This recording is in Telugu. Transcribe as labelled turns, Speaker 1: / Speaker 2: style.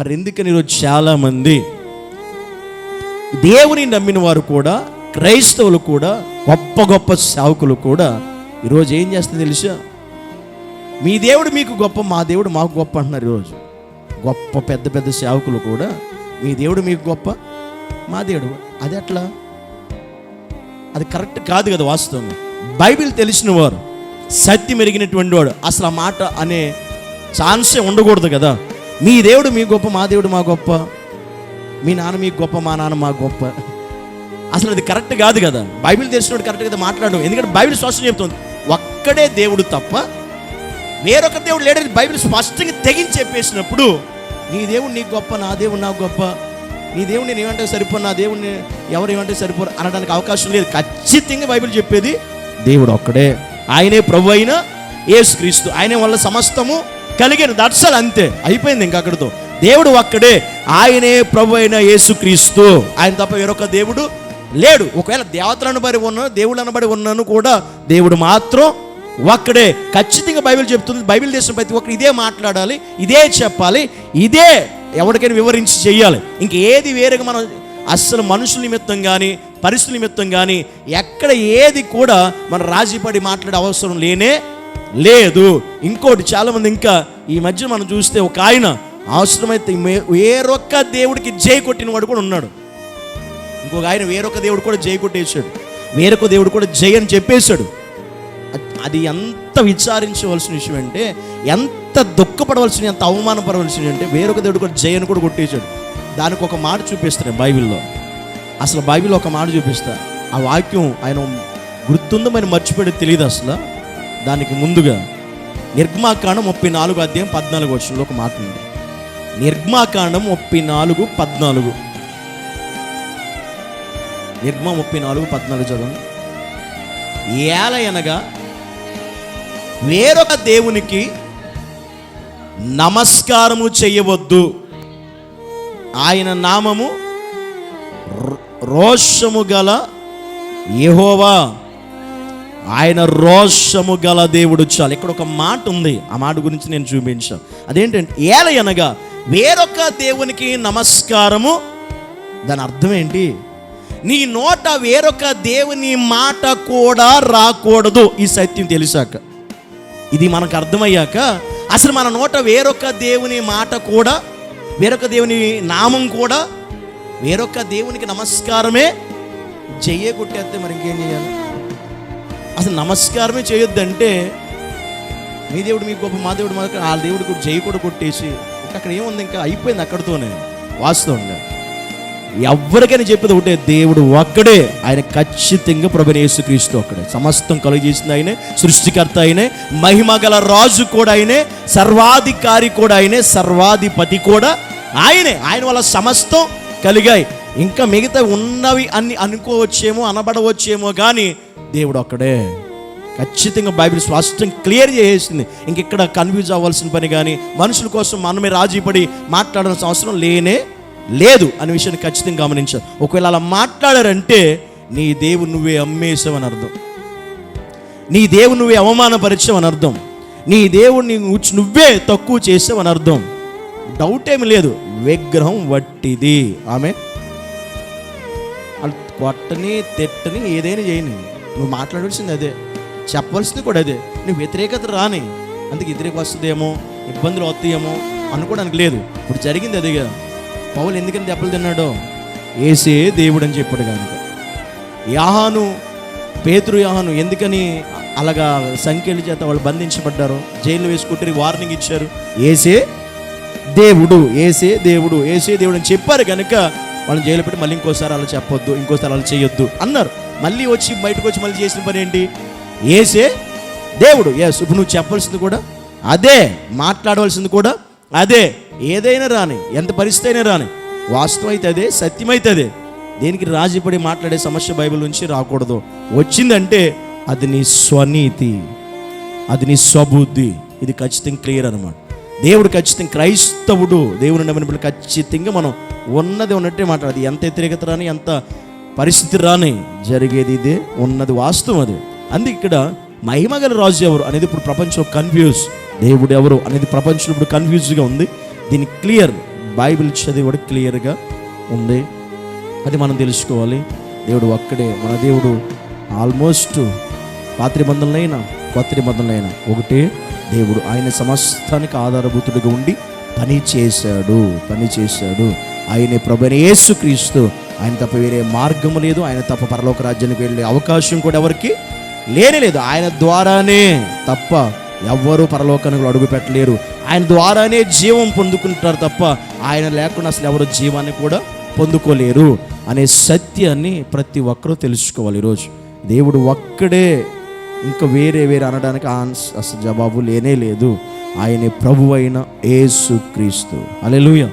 Speaker 1: మరి ఎందుకని ఈరోజు చాలామంది దేవుని నమ్మిన వారు కూడా క్రైస్తవులు కూడా గొప్ప గొప్ప సేవకులు కూడా ఈరోజు ఏం చేస్తుంది తెలుసా? మీ దేవుడు మీకు గొప్ప మా దేవుడు మాకు గొప్ప అంటున్నారు ఈరోజు. గొప్ప పెద్ద పెద్ద సేవకులు కూడా మీ దేవుడు మీకు గొప్ప మా దేవుడు అది ఎట్లా? అది కరెక్ట్ కాదు కదా వాస్తవం. బైబిల్ తెలిసిన వారు సత్యం ఎరిగినటువంటి వాడు అసలు ఆ మాట అనే ఛాన్సే ఉండకూడదు కదా. మీ దేవుడు మీ గొప్ప మా దేవుడు మా గొప్ప. మీ నాన్న మీ గొప్ప మా నాన్న మా గొప్ప. అసలు అది కరెక్ట్ కాదు కదా. బైబిల్ తెలిసినోడు కరెక్ట్ కదా మాట్లాడడం. ఎందుకంటే బైబిల్ స్పష్టం చెప్తుంది ఒక్కడే దేవుడు తప్ప వేరొక దేవుడు లేడని బైబిల్ స్పష్టంగా తెగించి చెప్పేసినప్పుడు నీ దేవుడు నీ గొప్ప నా దేవుడు నా గొప్ప. నీ దేవుడు నేను ఏమంటే సరిపోను నా దేవుడిని ఎవరు ఏమంటే సరిపోరు అనడానికి అవకాశం లేదు. ఖచ్చితంగా బైబిల్ చెప్పేది దేవుడు ఒక్కడే. ఆయనే ప్రభు అయిన యేసుక్రీస్తు. ఆయనే వల్ల సమస్తము కలిగిన. దర్శలు అంతే. అయిపోయింది ఇంక అక్కడితో. దేవుడు ఒక్కడే. ఆయనే ప్రభు అయిన యేసుక్రీస్తు. ఆయన తప్ప వేరొక దేవుడు లేడు. ఒకవేళ దేవతలను బడి ఉన్నాను దేవుడు అనబడి ఉన్నాను కూడా దేవుడు మాత్రం ఒక్కడే. ఖచ్చితంగా బైబిల్ చెప్తుంది. బైబిల్ చేసిన ప్రతి ఒక్కరు ఇదే మాట్లాడాలి ఇదే చెప్పాలి ఇదే ఎవరికైనా వివరించి చెయ్యాలి. ఇంక ఏది వేరేగా మనం అస్సలు మనుషుల నిమిత్తం కానీ పరిస్థితుల నిమిత్తం కానీ ఎక్కడ ఏది కూడా మన రాజీపడి మాట్లాడే అవసరం లేనే లేదు. ఇంకోటి చాలామంది ఇంకా ఈ మధ్య మనం చూస్తే ఒక ఆయన అవసరమైతే మే- వేరొక్క దేవుడికి జై కొట్టిన వాడు కూడా ఉన్నాడు. ఇంకొక ఆయన వేరొక దేవుడు కూడా జై కొట్టేశాడు. వేరొక దేవుడు కూడా జై అని చెప్పేశాడు. అది ఎంత విచారించవలసిన విషయం అంటే ఎంత దుఃఖపడవలసిన ఎంత అవమానపడవలసిన అంటే వేరొక దేవుడు కూడా జై అని కూడా కొట్టేశాడు. దానికి ఒక మాట చూపిస్తాను బైబిల్లో. అసలు బైబిల్లో ఒక మాట చూపిస్తా. ఆ వాక్యం ఆయన గుర్తుందో మరి మర్చిపోయేది తెలియదు అసలు? దానికి ముందుగా నిర్మాకాండం ముప్పై నాలుగు అధ్యాయం పద్నాలుగు వచ్చంలో ఒక మాట ఉంది. నిర్గమాకాండం ముప్పై నాలుగు పద్నాలుగు. నిర్గమ ముప్పై నాలుగు పద్నాలుగు చదవండి. ఏల అనగా వేరొక దేవునికి నమస్కారము చేయవద్దు. ఆయన నామము రో- రోషము గల యహోవా. ఆయన రోషము గల దేవుడు చాలు. ఇక్కడ ఒక మాట ఉంది. ఆ మాట గురించి నేను చూపించాను. అదేంటంటే ఏల అనగా వేరొక దేవునికి నమస్కారము. దాని అర్థం ఏంటి? నీ నోట వేరొక దేవుని మాట కూడా రాకూడదు. ఈ సత్యం తెలిసాక. ఇది మనకు అర్థమయ్యాక అసలు మన నోట వేరొక దేవుని మాట కూడా వేరొక దేవుని నామం కూడా వేరొక దేవునికి నమస్కారమే చెయ్యగొట్టేస్తే మరి ఇంకేం చేయాలి? అసలు నమస్కారమే చేయొద్దంటే మీ దేవుడు మీ గొప్ప మా దేవుడు మా ఆ దేవుడు కూడా జై కూడా కొట్టేసి ఇంకా అక్కడ ఏముంది ఇంకా? అయిపోయింది అక్కడితోనే వాస్తవంగా. ఎవరికైనా చెప్పేది ఒకటే దేవుడు ఒక్కడే ఆయన ఖచ్చితంగా ప్రభు యేసుక్రీస్తు ఒక్కడే. సమస్తం కలుగజేసింది ఆయనే సృష్టికర్త ఆయనే మహిమ గల రాజు కూడా ఆయనే సర్వాధికారి కూడా ఆయనే సర్వాధిపతి కూడా ఆయనే. ఆయన వల్ల సమస్తం కలిగాయి. ఇంకా మిగతా ఉన్నవి అన్ని అనుకోవచ్చేమో అనబడవచ్చేమో కానీ దేవుడు ఒక్కడే ఖచ్చితంగా బైబిల్ స్పష్టం క్లియర్ చేసేసింది ఇంక ఇక్కడ కన్ఫ్యూజ్ అవ్వాల్సిన పని కానీ మనుషుల కోసం మనమే రాజీపడి మాట్లాడాల్సిన అవసరం లేనే లేదు అనే విషయాన్ని ఖచ్చితంగా గమనించాలి. ఒకవేళ అలా మాట్లాడారంటే నీ దేవుడు నువ్వే అమ్మేసావని అర్థం. నీ దేవుడు నువ్వే అవమానపరిచావని అర్థం. నీ దేవుడిని ఉచ్- నువ్వే తక్కువ చేసావని అర్థం. డౌట్ ఏమి లేదు. విగ్రహం వట్టిది. ఆమె కొట్టని తిట్టని ఏదైనా చేయని నువ్వు మాట్లాడాల్సింది అదే. చెప్పవలసింది కూడా అదే. నువ్వు వ్యతిరేకత రాని అందుకే వ్యతిరేక వస్తుందేమో ఇబ్బందులు వస్తాయేమో అనుకోవడానికి లేదు. ఇప్పుడు జరిగింది అదిగా పౌలు ఎందుకని దెబ్బలు తిన్నాడో? ఏసే దేవుడు అని చెప్పాడు కనుక. యాహాను పేతురు యాహాను ఎందుకని అలాగా సంఖ్యల చేత వాళ్ళు బంధించబడ్డారు? జైలు వేసుకుంటే వార్నింగ్ ఇచ్చారు. ఏసే దేవుడు ఏసే దేవుడు ఏసే దేవుడు అని చెప్పారు కనుక వాళ్ళని జైలు పెట్టి మళ్ళీ ఇంకోసారి అలా చెప్పొద్దు ఇంకోసారి అలా చేయొద్దు అన్నారు. మళ్ళీ వచ్చి బయటకు వచ్చి మళ్ళీ చేసిన పని ఏంటి? ఏసే దేవుడు. ఎస్ ఇప్పుడు నువ్వు చెప్పాల్సింది కూడా అదే మాట్లాడవలసింది కూడా అదే. ఏదైనా రాని ఎంత పరిస్థితి అయినా రాని వాస్తవం అయితే అదే సత్యం అయితే అదే. దేనికి రాజీపడి మాట్లాడే సమస్య బైబిల్ నుంచి రాకూడదు. వచ్చిందంటే అది నీ స్వనీతి అది నీ స్వబుద్ధి. ఇది ఖచ్చితంగా క్లియర్ అనమాట దేవుడు ఖచ్చితంగా క్రైస్తవుడు. దేవుడు నమ్మినప్పుడు ఖచ్చితంగా మనం ఉన్నది ఉన్నట్టే మాట్లాడదు ఎంత వ్యతిరేకత రాని ఎంత పరిస్థితి రాని జరిగేది ఇదే ఉన్నది వాస్తవం అది. అందుకే ఇక్కడ మహిమగల రాజు ఎవరు అనేది ఇప్పుడు ప్రపంచం కన్ఫ్యూజ్ దేవుడు ఎవరు అనేది ప్రపంచం ఇప్పుడు కన్ఫ్యూజ్గా ఉంది. దీని క్లియర్ బైబిల్ చదివి కూడా క్లియర్గా ఉంది. అది మనం తెలుసుకోవాలి. దేవుడు ఒక్కడే మన దేవుడు ఆల్మోస్ట్ పాత నిబంధనలైనా కొత్త నిబంధనలైనా ఒకటే. దేవుడు ఆయన సమస్తానికి ఆధారభూతుడిగా ఉండి పని చేశాడు పని చేశాడు. ఆయన ప్రభుని యేసుక్రీస్తు. ఆయన తప్ప వేరే మార్గం లేదు. ఆయన తప్ప పరలోక రాజ్యానికి వెళ్ళే అవకాశం కూడా ఎవరికి లేనే లేదు. ఆయన ద్వారానే తప్ప ఎవ్వరూ పరలోకానికి అడుగు పెట్టలేరు. ఆయన ద్వారానే జీవం పొందుకుంటారు తప్ప ఆయన లేకుండా అసలు ఎవరు జీవాన్ని కూడా పొందుకోలేరు అనే సత్యాన్ని ప్రతి ఒక్కరూ తెలుసుకోవాలి ఈరోజు. దేవుడు ఒక్కడే ఇంకా వేరే వేరే అనడానికి ఆన్స్ అసలు జవాబు లేనే లేదు. ఆయనే ప్రభు అయిన యేసు క్రీస్తు అలెలుయ